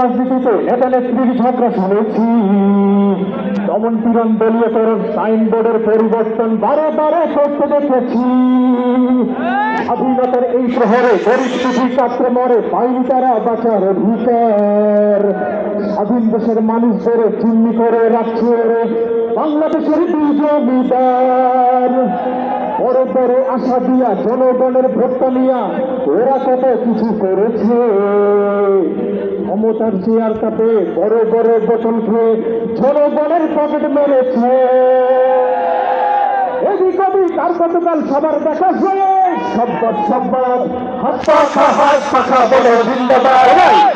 রাজনীতিতে পরিবর্তন বারে বারে করতে দেখেছি। স্বাধীনতার এই প্রহরে গরিব কাত্রে মরে তারা বাঁচার অধিকার। স্বাধীন দেশের মানুষদের চিন্নি করে রাখছে বাংলাদেশের দুই জমিদার বড় বড় আশা দিয়া জনগণের ভোটটা নিয়া ওরা কত কিছু করেছে। ক্ষমতার চেয়ার কাপে বড় বড় বোতল খেয়ে জনগণের পকেট মেরেছে। এদিক ওদিক আর গতকাল সবার দেখা হয়ে? সব্বত সব্বত। হাত পাখা হাত পাখা বলে জিন্দাবাদ।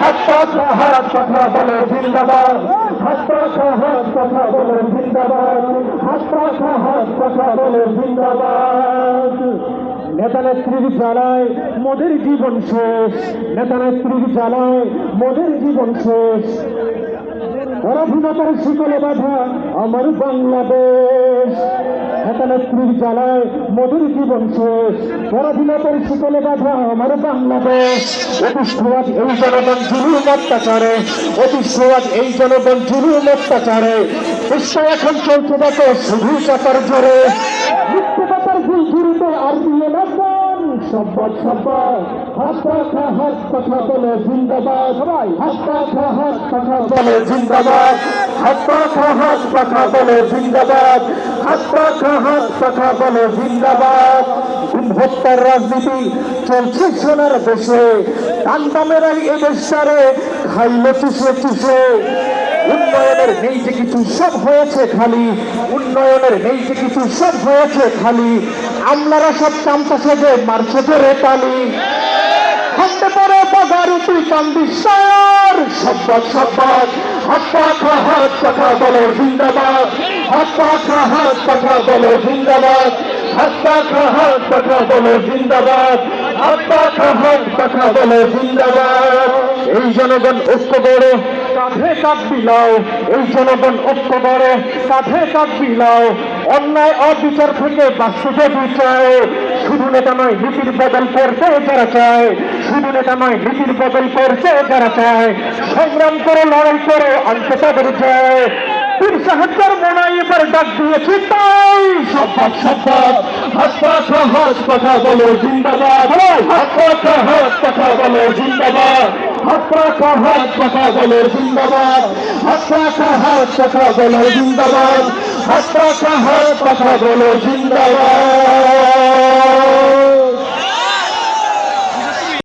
হাত পাখা হাত পাখা বলে জিন্দাবাদ। হাত পাখা হাত পাখা বলে জিন্দাবাদ। হাত পাখা হাত পাখা বলে জিন্দাবাদ। নেতা নেত্রীর জ্বালায় মোদের জীবন শেষ। নেতা নেত্রীর জ্বালায় মোদের জীবন শেষ। পরাধীনতার শিকলে বাধা আমার বাংলাদেশ। নেতা নেত্রীর জ্বালায় মধুর জীবন শেষ। পরাধীনতার শিকলে বাধা আমার বাংলাদেশ। অতিষ্ঠবাদ এই জনগণ জুলুম অত্যাচারে। অতিষ্ঠবাদ এই জনগণ জুলুম অত্যাচারে। বিশ্ব এখন চলছে দেখো, শুধু চাতার জোরে সব্বত সব্বত হাত হাত কথা বলে জিন্দাবাদ। সবাই হাত পাখা হাত কথা বলে জিন্দাবাদ। হাত পাখা হাত কথা বলে জিন্দাবাদ। হাত পাখা হাত কথা বলে জিন্দাবাদ হত্যার রাজনীতি চলছে সোনার দেশে। কান্দামেরাই এদেশ সারে খাইলে চুষে চুষে। উন্নয়নের নেই যে কিছু সব হয়েছে খালি, উন্নয়নের নেই যে কিছু সব হয়েছে খালি, আমলারা সব চামচা সেজে মারছে ধরে তালি। হাতে পরে বাগারু তুই কান্দিস সার সব্বাদ সব্বাদ হাত পাখা হাত পাখা বলে জিন্দাবাদ হাত পাখা হাত পাখা বলে জিন্দাবাদ হাত পাখা হাত পাখা বলে জিন্দাবাদ হাত পাখা হাত পাখা বলে জিন্দাবাদ। এই জনগণ ঐক্য গড়ে কাঁধে কাঁধ বিলাও, এই জনগণ ঐক্য করে কাঁধে কাঁধ বিলাও। অন্যায় অবিচার থেকে বাস্তবে বিচার শুধু নেতা নয়, নীতির বদল করতে যারা চায়, শুধু নেতা নয়, নীতির বদল করতে যারা চায়, সংগ্রাম করে, লড়াই করে আনতে তাদের যায়। পীর সাহায্যের মনে এবার ডাক দিয়েছি তাই সব্বাদ সব্বাদ হাসপাত হাত পাখা বলো জিন্দাবাদ হাসপাত হাত পাখা বলো জিন্দাবাদ হাত পাখা হাত পাখা বলো জিন্দাবাদ হাত পাখা হাত পাখা বলো জিন্দাবাদ হাত পাখা হাত পাখা বলো জিন্দাবাদ